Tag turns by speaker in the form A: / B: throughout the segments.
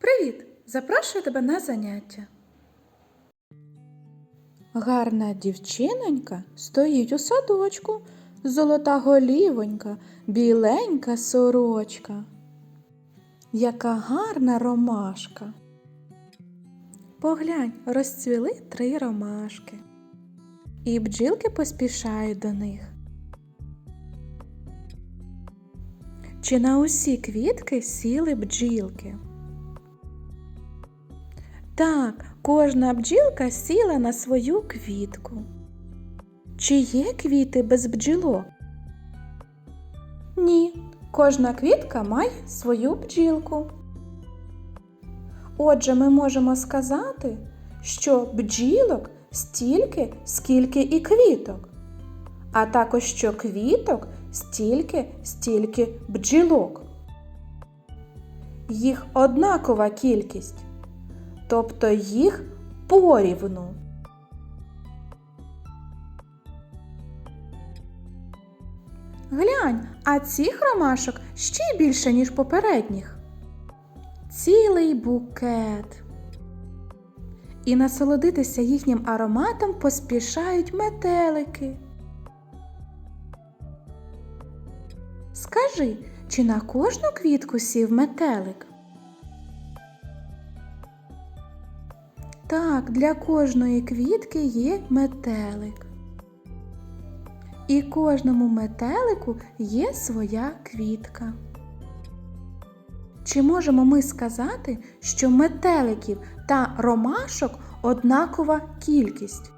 A: Привіт! Запрошую тебе на заняття. Гарна дівчинонька стоїть у садочку, золота голівонька, біленька сорочка. Яка гарна ромашка. Поглянь, розцвіли три ромашки. І бджілки поспішають до них. Чи на усі квітки сіли бджілки? Так, кожна бджілка сіла на свою квітку. Чи є квіти без бджілок? Ні, кожна квітка має свою бджілку. Отже, ми можемо сказати, що бджілок стільки, скільки і квіток, а також що квіток стільки, стільки бджілок. Їх однакова кількість тобто їх порівну. Глянь, а цих ромашок ще більше, ніж попередніх. Цілий букет. І насолодитися їхнім ароматом поспішають метелики. Скажи, чи на кожну квітку сів метелик? Так, для кожної квітки є метелик. І кожному метелику є своя квітка. Чи можемо ми сказати, що метеликів та ромашок однакова кількість?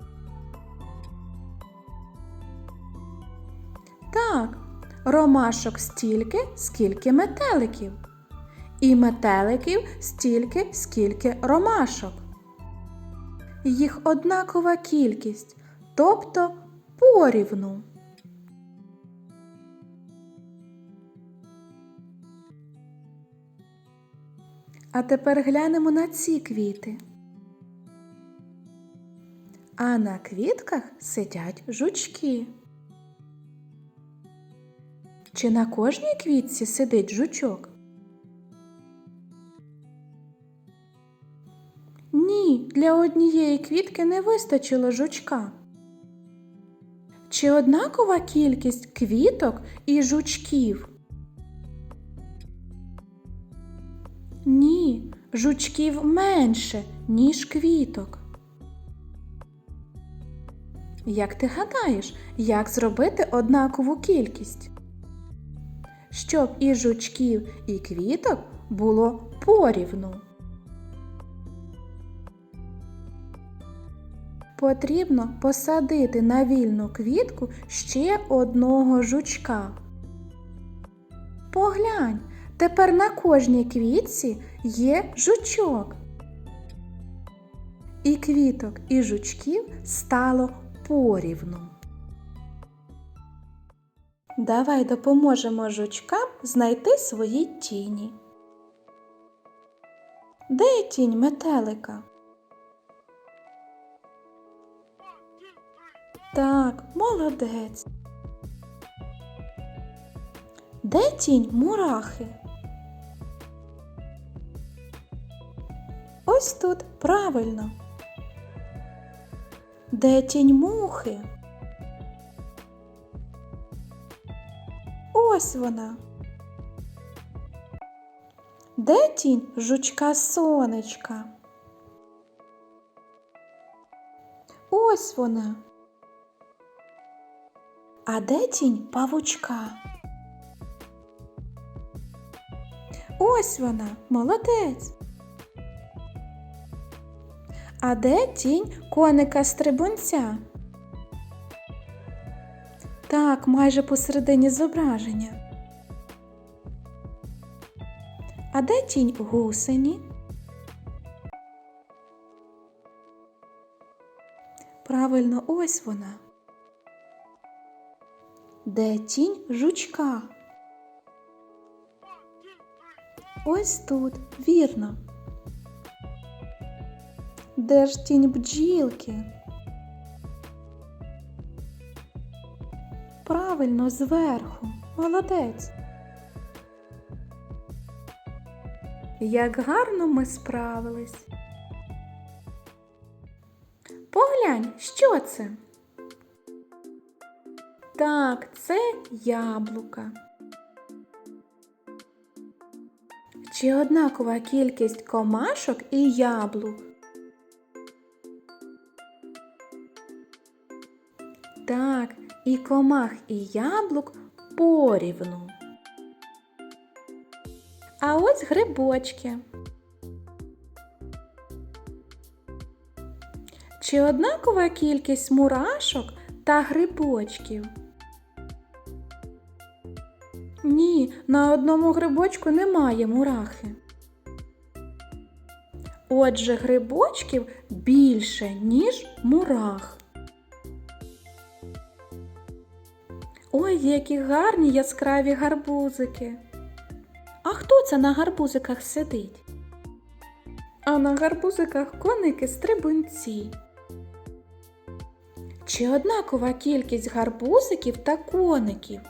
A: Так, ромашок стільки, скільки метеликів. І метеликів стільки, скільки ромашок їх однакова кількість, тобто порівну. А тепер глянемо на ці квіти. А на квітках сидять жучки. Чи на кожній квітці сидить жучок? Ні, для однієї квітки не вистачило жучка. Чи однакова кількість квіток і жучків? Ні, жучків менше, ніж квіток. Як ти гадаєш, як зробити однакову кількість? Щоб і жучків, і квіток було порівну. Потрібно посадити на вільну квітку ще одного жучка. Поглянь, тепер на кожній квітці є жучок. І квіток, і жучків стало порівну. Давай допоможемо жучкам знайти свої тіні. Де тінь метелика? Так, молодець. Де тінь мурахи? Ось тут правильно. Де тінь мухи? Ось вона. Де тінь жучка сонечка? Ось вона. А де тінь павучка? Ось вона, молодець. А де тінь коника стрибунця? Так, майже посередині зображення. А де тінь гусені? Правильно, ось вона. Де тінь жучка? Ось тут, вірно. Де ж тінь бджілки? Правильно, зверху. Молодець. як гарно ми справились. Поглянь, що це? Так, це яблука. Чи однакова кількість комашок і яблук? Так, і комах, і яблук порівну. А ось грибочки. Чи однакова кількість мурашок та грибочків? Ні, на одному грибочку немає мурахи. Отже, грибочків більше, ніж мурах. Ой, які гарні яскраві гарбузики. А хто це на гарбузиках сидить? А на гарбузиках коники стрибунці. Чи однакова кількість гарбузиків та коників?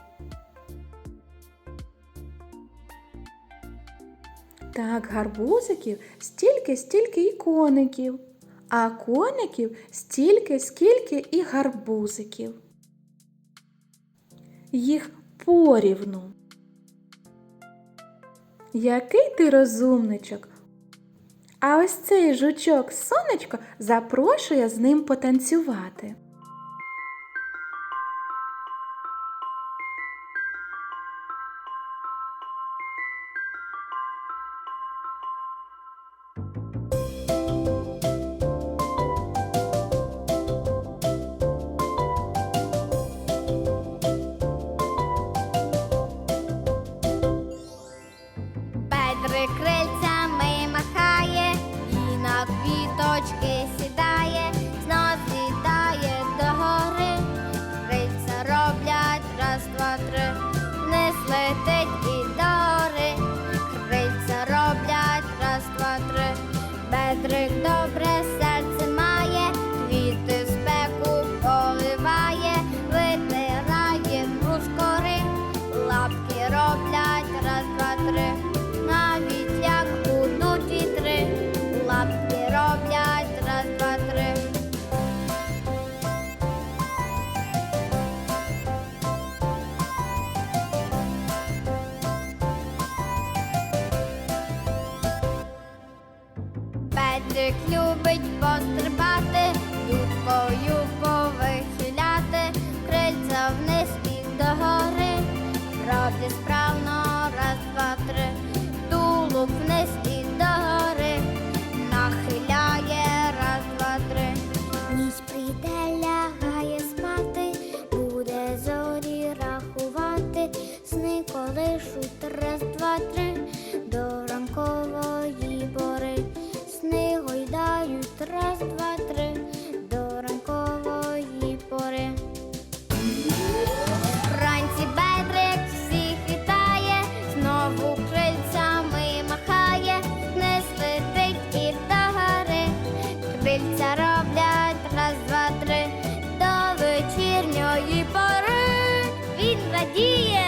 A: Так, гарбузиків стільки, стільки і коників, а коників стільки, скільки і гарбузиків. Їх порівну. Який ти розумничок? А ось цей жучок сонечко запрошує з ним потанцювати.
B: Петрик любить пострибати, Крильця роблять раз, два, три, до вечірньої пори. Він радіє.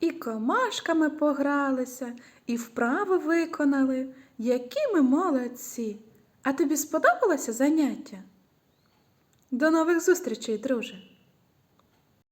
A: І комашками погралися, і вправи виконали. Які ми молодці! А тобі сподобалося заняття? До нових зустрічей, друже!